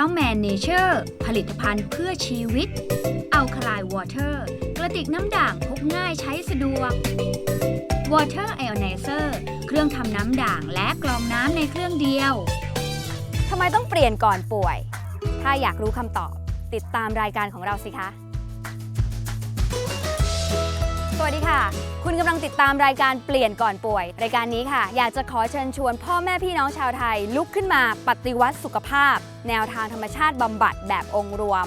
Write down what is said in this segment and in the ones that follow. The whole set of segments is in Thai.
ท้าวแมนเนเจอร์ ผลิตภัณฑ์เพื่อชีวิต อัลคลายวอเตอร์ กระติกน้ำด่างพกง่ายใช้สะดวก Water i o n i z e r เครื่องทำน้ำด่างและกรองน้ำในเครื่องเดียว ทำไมต้องเปลี่ยนก่อนป่วย ถ้าอยากรู้คำตอบ ติดตามรายการของเราสิคะ สวัสดีค่ะ คุณกำลังติดตามรายการเปลี่ยนก่อนป่วย รายการนี้ค่ะ อยากจะขอเชิญชวนพ่อแม่พี่น้องชาวไทย ลุกขึ้นมาปฏิวัติสุขภาพ แนวทางธรรมชาติบำบัดแบบองค์รวม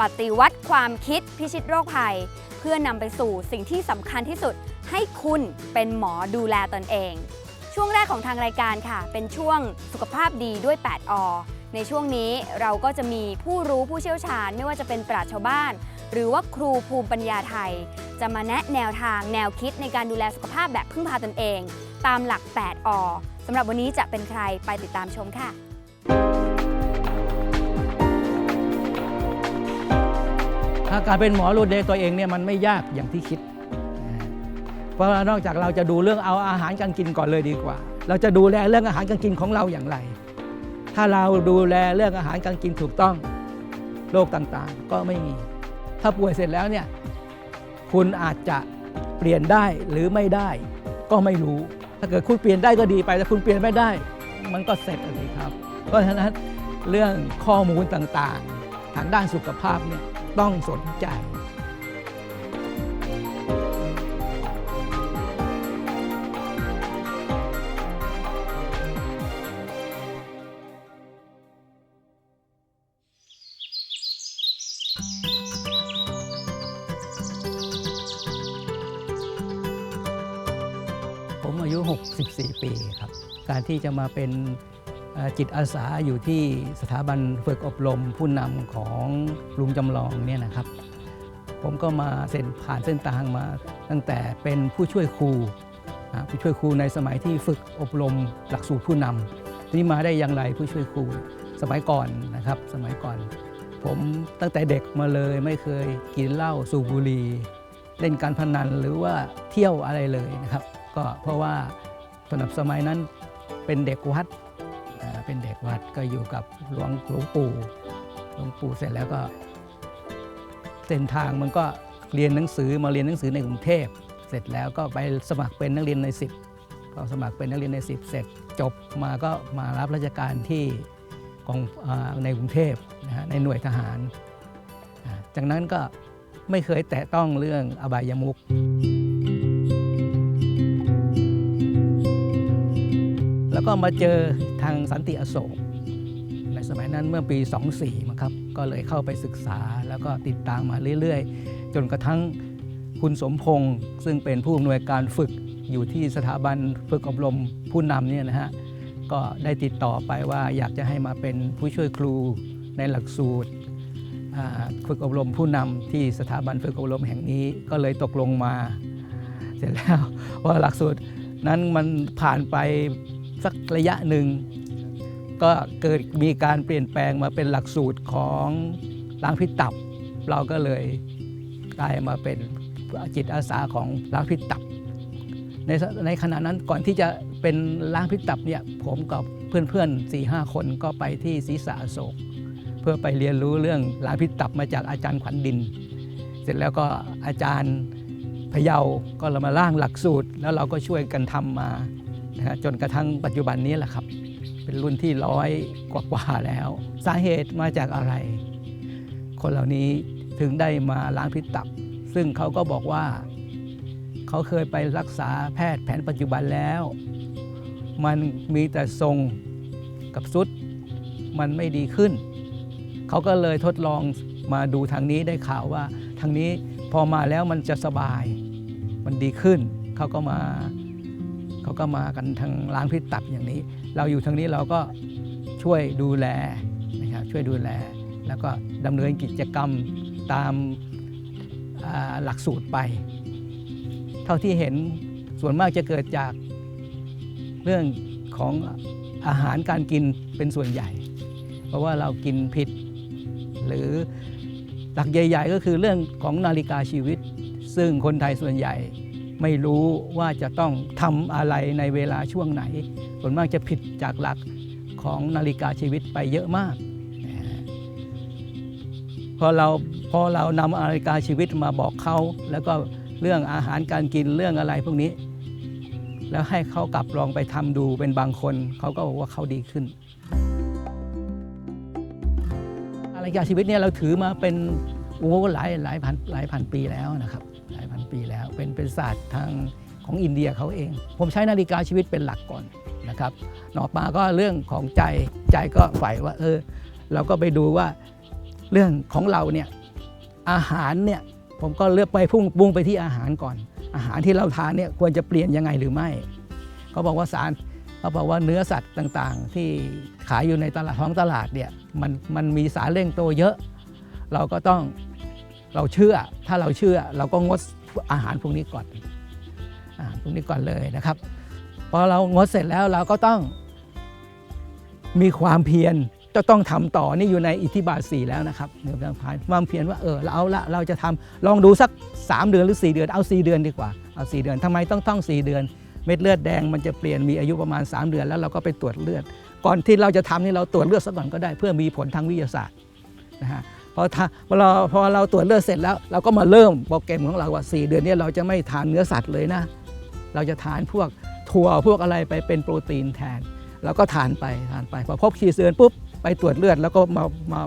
ปฏิวัติความคิดพิชิตโรคภัย เพื่อนำไปสู่สิ่งที่สำคัญที่สุด ให้คุณเป็นหมอดูแลตนเอง ช่วงแรกของทางรายการค่ะ เป็นช่วงสุขภาพดีด้วย 8อในช่วงนี้เราก็จะมีผู้รู้ผู้เชี่ยวชาญ ไม่ว่าจะเป็นปราชญ์ชาวบ้าน หรือว่าครูภูมิปัญญาไทย จะมาแนะแนวทางแนวคิดในการดูแลสุขภาพแบบพึ่งพาตนเอง ตามหลัก 8อสำหรับวันนี้จะเป็นใครไปติดตามชมค่ะอาการเป็นหมอรูดเดตัวเองเนี่ยมันไม่ยากอย่างที่คิด เพราะนอกจากเราจะดูเรื่องเอาอาหารการกินก่อนเลยดีกว่า เราจะดูแลเรื่องอาหารการกินของเราอย่างไร ถ้าเราดูแลเรื่องอาหารการกินถูกต้องโรคต่างๆ ก็ไม่มี ถ้าป่วยเสร็จแล้วเนี่ยคุณอาจจะเปลี่ยนได้หรือไม่ได้ ก็ไม่รู้ ถ้าเกิดคุณเปลี่ยนได้ก็ดีไป แต่คุณเปลี่ยนไม่ได้ มันก็เสร็จอะไรครับ เพราะฉะนั้นเรื่องข้อมูลต่างๆ ทางด้านสุขภาพเนี่ยต้องสนใจ อายุ 64 ปีครับ การที่จะมาเป็นจิตอาสาอยู่ที่สถาบันฝึกอบรมผู้นำของลุงจำลองเนี่ยนะครับ ผมก็มาเส้นผ่านเส้นทางมา ตั้งแต่เป็นผู้ช่วยครูผู้ช่วยครูในสมัยที่ฝึกอบรมหลักสูตรผู้นำทีนี้มาได้อย่างไรผู้ช่วยครูสมัยก่อนนะครับ สมัยก่อน ผมตั้งแต่เด็กมาเลยไม่เคยกินเหล้าสูบบุหรี่เล่นการพนันหรือว่าเที่ยวอะไรเลยนะครับ ก็เพราะว่าสำหรับสมัยนั้นเป็นเด็กวัดเป็นเด็กวัดก็อยู่กับหลวงหลวงปู่หลวงปู่เสร็จแล้วก็เส้นทางมันก็เรียนหนังสือมาเรียนหนังสือในกรุงเทพ เสร็จแล้วก็ไปสมัครเป็นนักเรียนใน10ก็สมัครเป็นนักเรียนใน10เสร็จจบมาก็มารับราชการที่กองอในกรุงเทพนะฮะในหน่วยทหาร จากนั้นก็ไม่เคยแตะต้องเรื่องอบายมุข ก็มาเจอทางสันติอโศก ในสมัยนั้นเมื่อปี 24มั้งครับ ก็เลยเข้าไปศึกษาแล้วก็ติดตามมาเรื่อยๆ จนกระทั่งคุณสมพงศ์ซึ่งเป็นผู้อำนวยการฝึกอยู่ที่สถาบันฝึกอบรมผู้นำเนี่ยนะฮะก็ได้ติดต่อไปว่าอยากจะให้มาเป็นผู้ช่วยครูในหลักสูตรฝึกอบรมผู้นำที่สถาบันฝึกอบรมแห่งนี้ก็เลยตกลงมา เสร็จแล้วว่าหลักสูตรนั้นมันผ่านไป สักระยะหนึ่ง ก็เกิดมีการเปลี่ยนแปลงมาเป็นหลักสูตรของล้างพิษตับ เราก็เลยกลายมาเป็นจิตอาสาของล้างพิษตับ ในในขณะนั้นก่อนที่จะเป็นล้างพิษตับเนี่ยผมกับเพื่อนๆ4ี่หคนก็ไปที่ศรีสะโศก เพื่อไปเรียนรู้เรื่องล้างพิษตับมาจากอาจารย์ขวัญดิน เสร็จแล้วก็อาจารย์พะเยาก็เรามาร่างหลักสูตร แล้วเราก็ช่วยกันทำมา ฮะจนกระทั่งปัจจุบันนี้แหละครับ เป็นรุ่นที่ร้อยกว่าๆแล้ว สาเหตุมาจากอะไร คนเหล่านี้ถึงได้มาล้างพิษตับ ซึ่งเขาก็บอกว่า เขาเคยไปรักษาแพทย์แผนปัจจุบันแล้ว มันมีแต่ทรงกับสุด มันไม่ดีขึ้น เขาก็เลยทดลองมาดูทางนี้ได้ข่าวว่าทางนี้พอมาแล้วมันจะสบาย มันดีขึ้น เขาก็มา เขาก็มากันทางล้างพิษตับอย่างนี้ เราอยู่ทางนี้เราก็ช่วยดูแลนะครับช่วยดูแล แล้วก็ดำเนินกิจกรรมตามหลักสูตรไป เท่าที่เห็นส่วนมากจะเกิดจากเรื่องของอาหารการกินเป็นส่วนใหญ่ เพราะว่าเรากินผิด หรือหลักใหญ่ ๆ ก็คือเรื่องของนาฬิกาชีวิต ซึ่งคนไทยส่วนใหญ่ ไม่รู้ว่าจะต้องทำอะไรในเวลาช่วงไหน ส่วนมากจะผิดจากหลักของนาฬิกาชีวิตไปเยอะมาก พอเราพอเรานำนาฬิกาชีวิตมาบอกเขาแล้วก็เรื่องอาหารการกินเรื่องอะไรพวกนี้ แล้วให้เขากลับลองไปทำดูเป็นบางคนเขาก็บอกว่าเขาดีขึ้นนาฬิกาชีวิตเนี่ยเราถือมาเป็นโอ้หลายหลายพันหลายพันปีแล้วนะครับ เป็นเป็นศาสตร์ทางของอินเดียเขาเอง ผมใช้นาฬิกาชีวิตเป็นหลักก่อนนะครับหนอมาก็เรื่องของใจใจก็ใฝ่ว่าเออเราก็ไปดูว่าเรื่องของเราเนี่ยอาหารเนี่ยผมก็เลือกไปพุ่งบุ้งไปที่อาหารก่อน อาหารที่เราทานเนี่ยควรจะเปลี่ยนยังไงหรือไม่เขาบอกว่าสารเขาบอกว่าเนื้อสัตว์ต่างๆ ที่ขายอยู่ในตลาดท้องตลาดเนี่ยมันมันมีสารเร่งโตเยอะ เราก็ต้องเราเชื่อถ้าเราเชื่อเราก็งด อาหารพวกนี้ก่อนอาหารพวกนี้ก่อนเลยนะครับพอเรางดเสร็จแล้วเราก็ต้องมีความเพียรจะต้องทำต่อนี่อยู่ในอิทธิบาทสี่แล้วนะครับเนื้อพายความเพียรว่าเออเราเอาละเราจะทำลองดูสัก 3 เดือนหรือ 4 เดือนเอา 4 เดือนดีกว่าเอา 4 เดือนทำไมต้องต้อง 4 เดือน เม็ดเลือดแดงมันจะเปลี่ยนมีอายุประมาณ 3 เดือนแล้วเราก็ไปตรวจเลือด ก่อนที่เราจะทำนี่เราตรวจเลือดซะก่อนก็ได้ เพื่อมีผลทางวิทยาศาสตร์นะฮะ พอทาพอเราพอเราตรวจเลือดเสร็จแล้ว เราก็มาเริ่มโปรแกรมของเราว่า 4 เดือนนี้เราจะไม่ทานเนื้อสัตว์เลยนะ เราจะทานพวกถั่วพวกอะไรไปเป็นโปรตีนแทนเราก็ทานไปทานไปพอครบขีดเดือนปุ๊บไปตรวจเลือดแล้วก็มามา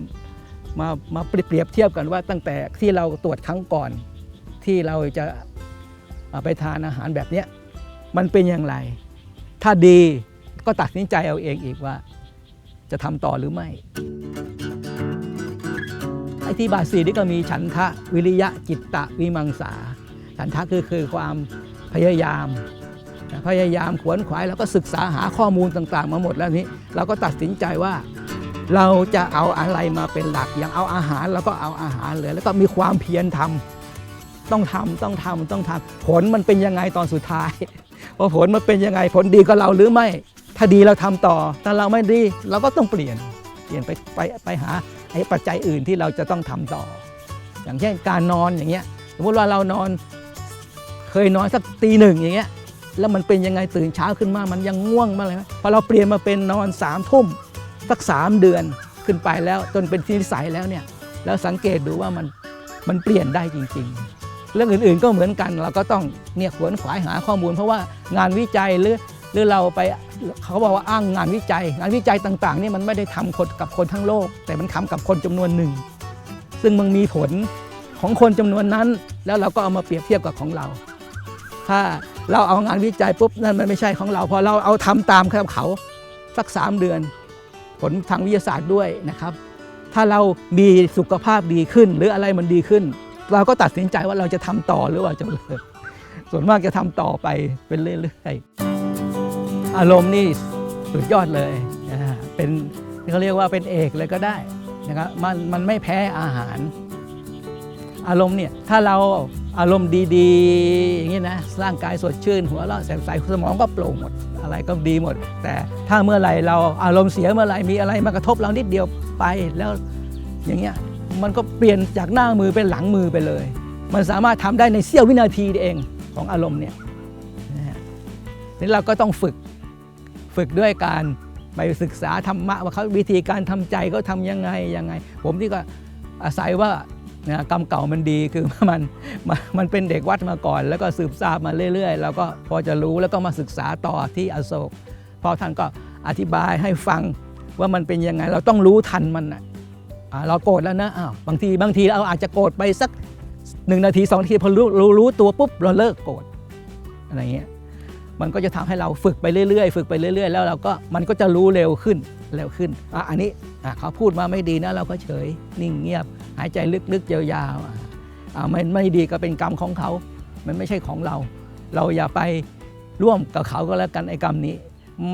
มามาเปรียบเทียบกันว่าตั้งแต่ที่เราตรวจครั้งก่อน ที่เราจะาไปทานอาหารแบบนี้มันเป็นอย่างไร ถ้าดีก็ตัดสินใจเอาเองอีกว่า จะทำต่อหรือไม่ ที่บาสีนี่ก็มีฉันทะวิริยะจิตตะวิมังสา ฉันทะคือคือความพยายาม พยายามขวนขวายแล้วก็ศึกษาหาข้อมูลต่างๆ มาหมดแล้วนี้ เราก็ตัดสินใจว่าเราจะเอาอะไรมาเป็นหลักอย่างเอาอาหารเราก็เอาอาหารเลยแล้วก็มีความเพียรทำต้องทำต้องทำต้องทำผลมันเป็นยังไงตอนสุดท้ายพอผลมันเป็นยังไงผลดีกับเราหรือไม่ ถ้าดีเราทำต่อ ถ้าเราไม่ดีเราก็ต้องเปลี่ยน เปลี่ยนไปไปไปหา ไอ้ปัจจัยอื่นที่เราจะต้องทำต่อ อย่างเช่นการนอนอย่างเงี้ยสมมติว่าเรานอนเคยนอนสักตีหนึ่งอย่างเงี้ยแล้วมันเป็นยังไงตื่นเช้าขึ้นมามันยังง่วงมากเลยพอเราเปลี่ยนมาเป็นนอนสามทุ่มสักสามเดือนขึ้นไปแล้วจนเป็นที่นิสัยแล้วเนี่ยแล้วสังเกตดูว่ามันมันเปลี่ยนได้จริง ๆ เรื่องอื่นๆก็เหมือนกันเราก็ต้องเนี่ยขวนขวายหาข้อมูล เพราะว่างานวิจัยหรือหรือเราไป เขาบอกว่าอ้างงานวิจัย งานวิจัยต่างๆนี่มันไม่ได้ทำคนกับคนทั้งโลก แต่มันทำกับคนจำนวนหนึ่ง ซึ่งมันมีผลของคนจำนวนนั้น แล้วเราก็เอามาเปรียบเทียบกับของเรา ถ้าเราเอางานวิจัยปุ๊บนั่นมันไม่ใช่ของเราพอเราเอาทำตามเขาสัก3เดือน ผลทางวิทยาศาสตร์ด้วยนะครับ ถ้าเรามีสุขภาพดีขึ้น หรืออะไรมันดีขึ้น เราก็ตัดสินใจว่าเราจะทำต่อหรือว่าจะเลิกส่วนมากจะทำต่อไปเป็นเรื่อยๆ อารมณ์นี่สุดยอดเลยนะฮะเป็นเขาเรียกว่าเป็นเอกเลยก็ได้นะครับมันมันไม่แพ้อาหาร อารมณ์เนี่ยถ้าเราอารมณ์ดีๆอย่างนี้นะร่างกายสดชื่น หัวเราะแสบใสสมองก็โปร่งหมดอะไรก็ดีหมด แต่ถ้าเมื่อไหร่เราอารมณ์เสียเมื่อไหร่มีอะไรมากระทบเรานิดเดียวไปแล้วอย่างเงี้ยมันก็เปลี่ยนจากหน้ามือเป็นหลังมือไปเลย มันสามารถทำได้ในเสี้ยววินาทีเองของอารมณ์เนี่ยนี่เราก็ต้องฝึก ฝึกด้วยการไปศึกษาธรรมะว่าเขาวิธีการทำใจเขาทำยังไงยังไง ผมที่ก็อาศัยว่านะกรรมเก่ามันดีคือมันมันมันเป็นเด็กวัดมาก่อน แล้วก็สืบทราบมาเรื่อยๆ แล้วก็พอจะรู้แล้วก็มาศึกษาต่อที่อโศกพอท่านก็อธิบายให้ฟังว่ามันเป็นยังไง เราต้องรู้ทันมันนะอ่าเราโกรธแล้วนะอ้าวบางทีบางทีเราอาจจะโกรธไปสักหนึ่งนาทีสองนาทีพอรู้รู้รู้ตัวปุ๊บเราเลิกโกรธอะไรเงี้ย มันก็จะทำให้เราฝึกไปเรื่อยๆ ฝึกไปเรื่อย ๆ แล้วเราก็มันก็จะรู้เร็วขึ้นเร็วขึ้นอะอันนี้อะเขาพูดมาไม่ดีนะเราก็เฉยนิ่งเงียบ หายใจลึกๆยาวๆอะอ่ามันไม่ดีก็เป็นกรรมของเขา มันไม่ใช่ของเรา เราอย่าไปร่วมกับเขาก็แล้วกันไอ้กรรมนี้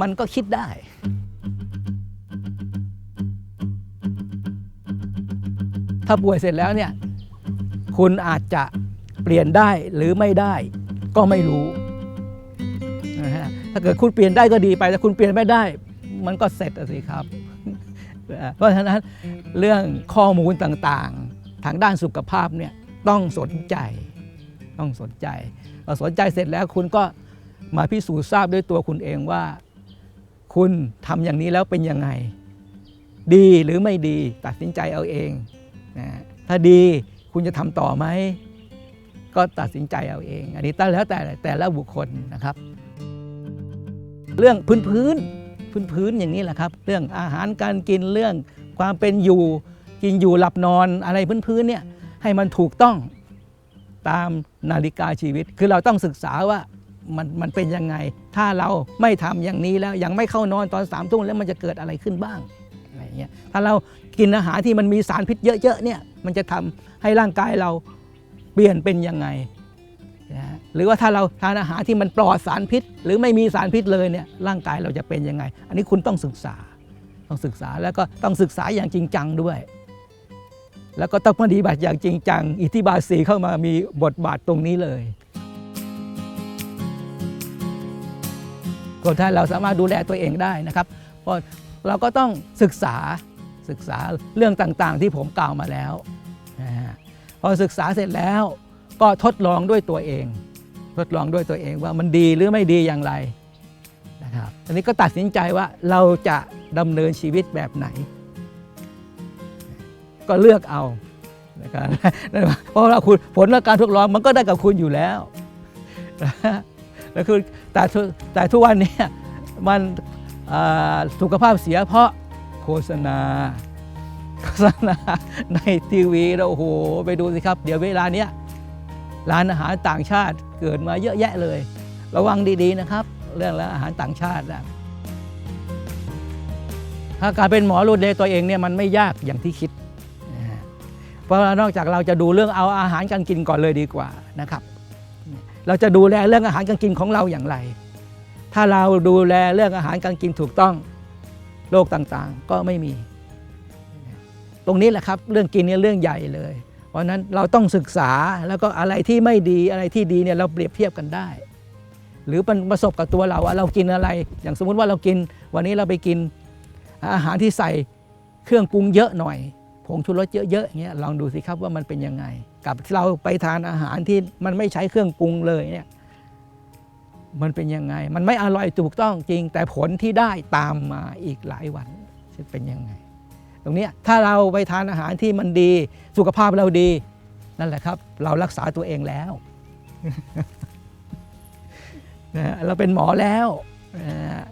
มันก็คิดได้ถ้าป่วยเสร็จแล้วเนี่ยคุณอาจจะเปลี่ยนได้หรือไม่ได้ก็ไม่รู้ ถ้าเกิดคุณเปลี่ยนได้ก็ดีไป แต่คุณเปลี่ยนไม่ได้ มันก็เสร็จสิครับ เพราะฉะนั้นเรื่องข้อมูลต่างๆ ทางด้านสุขภาพเนี่ยต้องสนใจ ต้องสนใจพอสนใจเสร็จแล้วคุณก็มาพิสูจน์ทราบด้วยตัวคุณเองว่า คุณทำอย่างนี้แล้วเป็นยังไง ดีหรือไม่ดีตัดสินใจเอาเองนะถ้าดีคุณจะทำต่อไหมก็ตัดสินใจเอาเอง อันนี้แต่แล้วแต่แต่ละบุคคลนะครับ เรื่องพื้นพื้นพื้นพื้นอย่างนี้แหละครับ เรื่องอาหารการกินเรื่องความเป็นอยู่กินอยู่หลับนอนอะไรพื้นพื้นเนี่ยให้มันถูกต้องตามนาฬิกาชีวิต คือเราต้องศึกษาว่ามันมันเป็นยังไง ถ้าเราไม่ทำอย่างนี้แล้วยังไม่เข้านอนตอนสามทุ่มแล้วมันจะเกิดอะไรขึ้นบ้างอะไรเงี้ยถ้าเรากินอาหารที่มันมีสารพิษเยอะๆเนี่ยมันจะทำให้ร่างกายเราเปลี่ยนเป็นยังไง หรือว่าถ้าเราทานอาหารที่มันปลอดสารพิษ หรือไม่มีสารพิษเลยเนี่ยร่างกายเราจะเป็นยังไง อันนี้คุณต้องศึกษาต้องศึกษาแล้วก็ต้องศึกษาอย่างจริงจังด้วย แล้วก็ต้องปฏิบัติอย่างจริงจัง อิทธิบาทสีเข้ามามีบทบาทตรงนี้เลยก็ถ้าเราสามารถดูแลตัวเองได้นะครับเพราะเราก็ต้องศึกษาศึกษาเรื่องต่างๆ ที่ผมกล่าวมาแล้วพอศึกษาเสร็จแล้วก็ทดลองด้วยตัวเอง ทดลองด้วยตัวเองว่ามันดีหรือไม่ดีอย่างไรนะครับอันนี้ก็ตัดสินใจว่าเราจะดำเนินชีวิตแบบไหน ก็เลือกเอานะครับเพราะว่าคุณผลของการทดลองมันก็ได้กับคุณอยู่แล้วนะฮะแล้วคือแต่แต่ทุกวันนี้มันสุขภาพเสียเพราะโฆษณาโฆษณาในทีวีแล้วโอ้โห ไปดูสิครับ เดี๋ยวเวลาเนี้ย ร้านอาหารต่างชาติเกิดมาเยอะแยะเลย ระวังดีๆนะครับ เรื่องร้านอาหารต่างชาตินะถ้าการเป็นหมอรูดเดตัวเองเนี่ยมันไม่ยากอย่างที่คิด เพราะนอกจากเราจะดูเรื่องเอาอาหารการกินก่อนเลยดีกว่านะครับ เราจะดูแลเรื่องอาหารการกินของเราอย่างไร ถ้าเราดูแลเรื่องอาหารการกินถูกต้องโรคต่างๆ ก็ไม่มี ตรงนี้แหละครับ เรื่องกินเนี่ยเรื่องใหญ่เลย ราะนั้นเราต้องศึกษาแล้วก็อะไรที่ไม่ดีอะไรที่ดีเนี่ยเราเปรียบเทียบกันได้ หรือเป็นประสบกับตัวเราว่าเรากินอะไร อย่างสมมุติว่าเรากิน วันนี้เราไปกินอาหารที่ใส่เครื่องปรุงเยอะหน่อยผงชูรสเยอะๆอย่างเงี้ยลองดูสิครับว่ามันเป็นยังไง กับเราไปทานอาหารที่มันไม่ใช้เครื่องปรุงเลยเนี่ยมันเป็นยังไง มันไม่อร่อยถูกต้องจริง แต่ผลที่ได้ตามมาอีกหลายวันจะเป็นยังไง ตรงเนี้ยถ้าเราไปทานอาหารที่มันดีสุขภาพเราดี นั่นแหละครับ เรารักษาตัวเองแล้วนะฮะเราเป็นหมอแล้วนะฮะ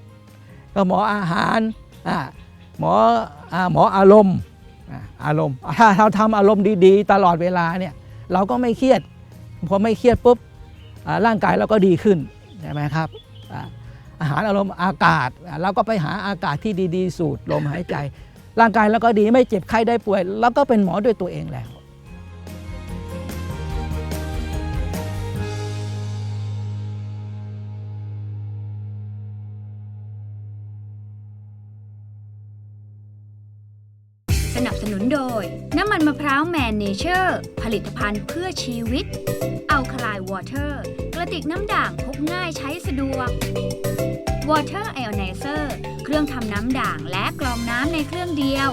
ก็หมออาหารอ่าหมออ่าหมออารมณ์อ่าอารมณ์ถ้าเราทำอารมณ์ดีๆ ตลอดเวลาเนี่ยเราก็ไม่เครียดพอไม่เครียดปุ๊บอ่าร่างกายเราก็ดีขึ้นใช่ไหมครับอ่าอาหารอารมณ์อากาศอ่าเราก็ไปหาอากาศที่ดี ๆ สูดลมหายใจ ร่างกายเราก็ดีไม่เจ็บไข้ได้ป่วย แล้วก็เป็นหมอด้วยตัวเองแล้วสนับสนุนโดย น้ำมันมะพร้าวแมนเนเจอร์ ผลิตภัณฑ์เพื่อชีวิตอัลคลายวอเตอร์ ระติกน้ำด่างพกง่ายใช้สะดวก Water i o n i z e r เครื่องทำน้ำด่างและกรองน้ำในเครื่องเดียว